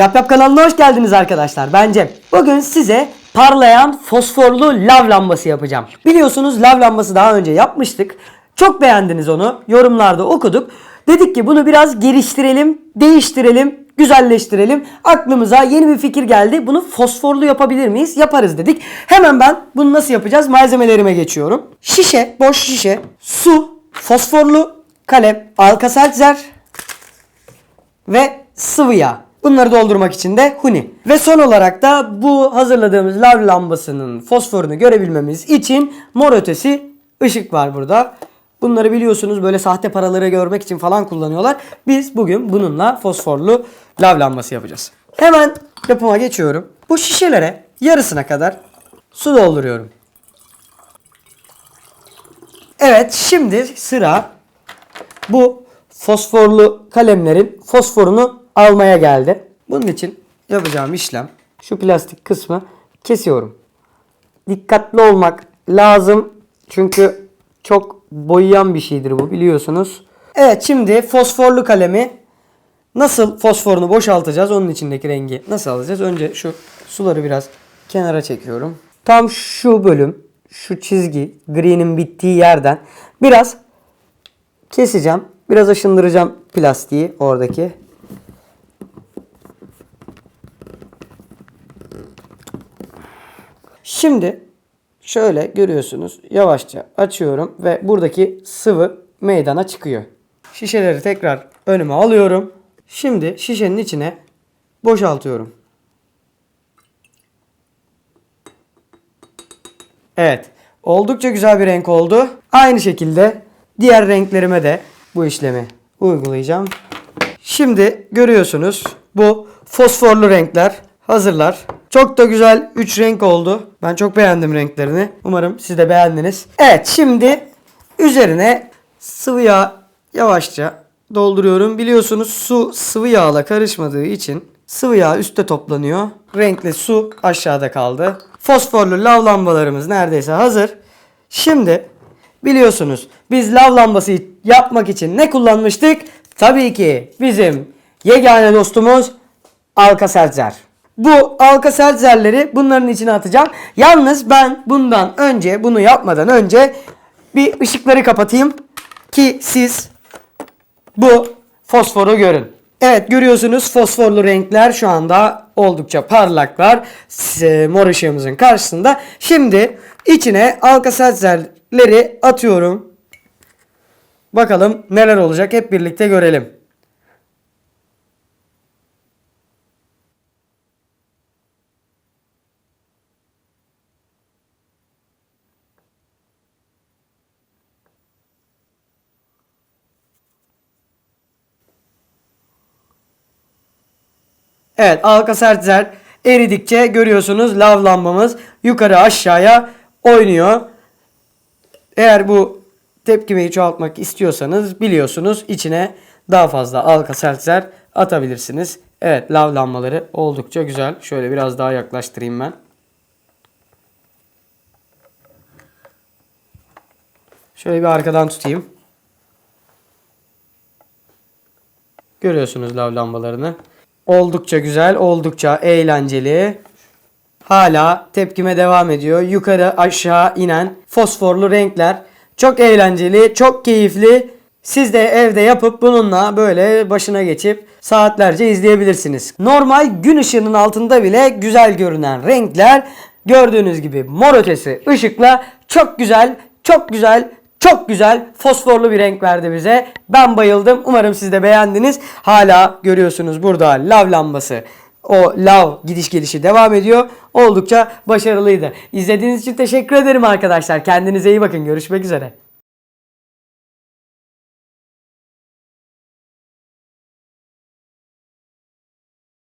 Yap Yap kanalına hoş geldiniz arkadaşlar. Ben Cem. Bugün size parlayan fosforlu lav lambası yapacağım. Biliyorsunuz lav lambası daha önce yapmıştık. Çok beğendiniz onu. Yorumlarda okuduk. Dedik ki bunu biraz geliştirelim, değiştirelim, güzelleştirelim. Aklımıza yeni bir fikir geldi. Bunu fosforlu yapabilir miyiz? Yaparız dedik. Hemen ben bunu nasıl yapacağız? Malzemelerime geçiyorum. Şişe, boş şişe, su, fosforlu kalem, alkaseltzer, ve sıvı yağ. Bunları doldurmak için de huni. Ve son olarak da bu hazırladığımız lav lambasının fosforunu görebilmemiz için mor ötesi ışık var burada. Bunları biliyorsunuz böyle sahte paraları görmek için falan kullanıyorlar. Biz bugün bununla fosforlu lav lambası yapacağız. Hemen yapıma geçiyorum. Bu şişelere yarısına kadar su dolduruyorum. Evet şimdi sıra bu fosforlu kalemlerin fosforunu almaya geldi. Bunun için yapacağım işlem şu plastik kısmı kesiyorum. Dikkatli olmak lazım çünkü çok boyayan bir şeydir bu biliyorsunuz. Evet şimdi fosforlu kalemi nasıl fosforunu boşaltacağız onun içindeki rengi nasıl alacağız? Önce şu suları biraz kenara çekiyorum. Tam şu bölüm şu çizgi gri'nin bittiği yerden biraz keseceğim. Biraz aşındıracağım plastiği oradaki. Şimdi şöyle görüyorsunuz yavaşça açıyorum ve buradaki sıvı meydana çıkıyor. Şişeleri tekrar önüme alıyorum. Şimdi şişenin içine boşaltıyorum. Evet. Oldukça güzel bir renk oldu. Aynı şekilde diğer renklerime de bu işlemi uygulayacağım. Şimdi görüyorsunuz bu fosforlu renkler hazırlar. Çok da güzel 3 renk oldu. Ben çok beğendim renklerini. Umarım siz de beğendiniz. Evet şimdi üzerine sıvı yağ yavaşça dolduruyorum. Biliyorsunuz su sıvı yağla karışmadığı için sıvı yağ üstte toplanıyor. Renkli su aşağıda kaldı. Fosforlu lav lambalarımız neredeyse hazır. Şimdi biliyorsunuz biz lav lambası yapmak için ne kullanmıştık? Tabii ki bizim yegane dostumuz Alka-Seltzer. Bu Alka-Seltzer'leri bunların içine atacağım. Yalnız ben bundan önce bunu yapmadan önce bir ışıkları kapatayım ki siz bu fosforu görün. Evet görüyorsunuz fosforlu renkler şu anda oldukça parlaklar. Mor ışığımızın karşısında. Şimdi içine alkaseltzerleri atıyorum. Bakalım neler olacak hep birlikte görelim. Evet Alka-Seltzer eridikçe görüyorsunuz lav lambamız yukarı aşağıya oynuyor. Eğer bu tepkimeyi çoğaltmak istiyorsanız biliyorsunuz içine daha fazla Alka-Seltzer atabilirsiniz. Evet lav lambaları oldukça güzel. Şöyle biraz daha yaklaştırayım ben. Şöyle bir arkadan tutayım. Görüyorsunuz lav lambalarını. Oldukça güzel, oldukça eğlenceli. Hala tepkime devam ediyor. Yukarı aşağı inen fosforlu renkler. Çok eğlenceli, çok keyifli. Siz de evde yapıp bununla böyle başına geçip saatlerce izleyebilirsiniz. Normal gün ışığının altında bile güzel görünen renkler gördüğünüz gibi mor ötesi ışıkla çok güzel, çok güzel, çok güzel fosforlu bir renk verdi bize. Ben bayıldım. Umarım siz de beğendiniz. Hala görüyorsunuz burada lav lambası. O lav gidiş gelişi devam ediyor. Oldukça başarılıydı. İzlediğiniz için teşekkür ederim arkadaşlar. Kendinize iyi bakın. Görüşmek üzere.